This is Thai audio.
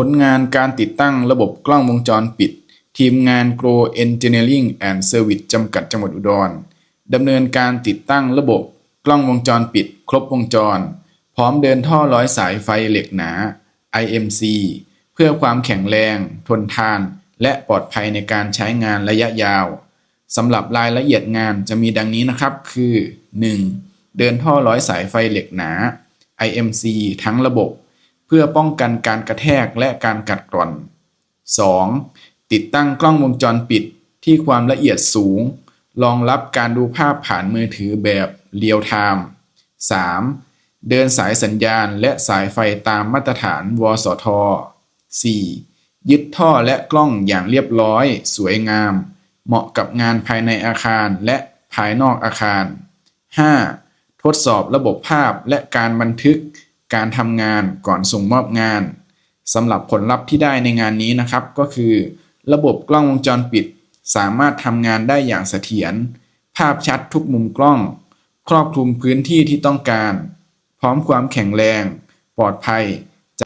ผลงานการติดตั้งระบบกล้องวงจรปิด ทีมงาน Grow Engineering and Service จำกัดจังหวัดอุดรดำเนินการติดตั้งระบบกล้องวงจรปิด ครบวงจร พร้อมเดินท่อร้อยสายไฟเหล็กหนา IMC เพื่อความแข็งแรง ทนทาน และปลอดภัยในการใช้งานระยะยาวสำหรับรายละเอียดงานจะมีดังนี้นะครับ คือ 1. เดินท่อร้อยสายไฟเหล็กหนา IMC ทั้งระบบ เพื่อป้องกันการกระแทกและการกัดกร่อน 2. ติดตั้งกล้องวงจรปิดที่ความละเอียดสูง รองรับการดูภาพผ่านมือถือแบบเรียลไทม์ 3. เดินสายสัญญาณและสายไฟตามมาตรฐาน วสท 4. ยึดท่อและกล้องอย่างเรียบร้อย สวยงาม เหมาะกับงานภายในอาคารและภายนอกอาคาร 5. ทดสอบระบบภาพและการบันทึก การทำงานก่อนส่งมอบงานสำหรับผลลัพธ์ที่ได้ในงานนี้นะครับ ก็คือ ระบบกล้องวงจรปิด สามารถทำงานได้อย่างเสถียรภาพชัดทุกมุมกล้อง ครอบคลุมพื้นที่ที่ต้องการ พร้อมความแข็งแรง ปลอดภัย